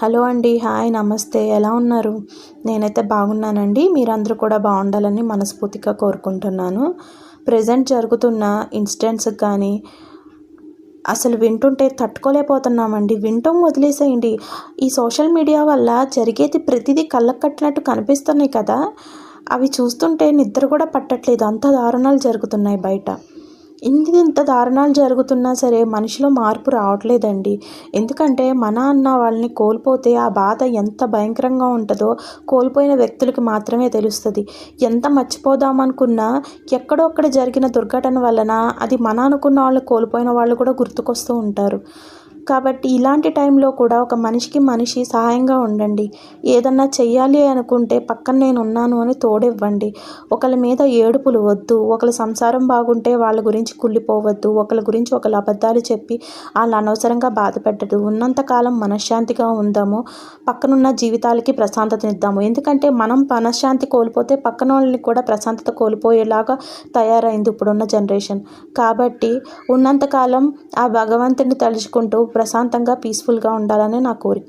Hello అండి hi నమస్తే. ఎలా ఉన్నారు? నేనైతే బాగున్నానండి. మీరందరూ కూడా బాగుండాలని మనస్ఫూర్తిగా కోరుకుంటున్నాను. ప్రజెంట్ జరుగుతున్న ఇన్సిడెంట్స్ కానీ అసలు వింటుంటే తట్టుకోలేకపోతున్నామండి. వింటాం వదిలేసేయండి. ఈ సోషల్ మీడియా వల్ల జరిగేది ప్రతిదీ కళ్ళకు కట్టినట్టు కనిపిస్తున్నాయి కదా. అవి చూస్తుంటే నిద్ర కూడా పట్టట్లేదు. అంత దారుణాలు జరుగుతున్నాయి బయట. ఇంత ఇంత దారుణాలు జరుగుతున్నా సరే మనిషిలో మార్పు రావట్లేదండి. ఎందుకంటే మన అన్న వాళ్ళని కోల్పోతే ఆ బాధ ఎంత భయంకరంగా ఉంటుందో కోల్పోయిన వ్యక్తులకి మాత్రమే తెలుస్తుంది. ఎంత మర్చిపోదామనుకున్నా ఎక్కడో అక్కడ జరిగిన దుర్ఘటన వలన అది మన అనుకున్న వాళ్ళు కోల్పోయిన వాళ్ళు కూడా గుర్తుకొస్తూ ఉంటారు. కాబట్టి ఇలాంటి టైంలో కూడా ఒక మనిషికి మనిషి సహాయంగా ఉండండి. ఏదన్నా చెయ్యాలి అనుకుంటే పక్కన నేను ఉన్నాను అని తోడివ్వండి. ఒకరి మీద ఏడుపులు వద్దు. ఒకరి సంసారం బాగుంటే వాళ్ళ గురించి కుళ్ళిపోవద్దు. ఒకరి గురించి ఒకళ్ళ అబద్ధాలు చెప్పి వాళ్ళు అనవసరంగా బాధపెట్టదు ఉన్నంతకాలం మనశ్శాంతిగా ఉందాము. పక్కనున్న జీవితాలకి ప్రశాంతతనిద్దాము ఎందుకంటే మనం మనశ్శాంతి కోల్పోతే పక్కన వాళ్ళని కూడా ప్రశాంతత కోల్పోయేలాగా తయారైంది ఇప్పుడున్న జనరేషన్. కాబట్టి ఉన్నంతకాలం ఆ భగవంతుని తలుచుకుంటూ ప్రశాంతంగా పీస్ఫుల్గా ఉండాలని నా కోరిక.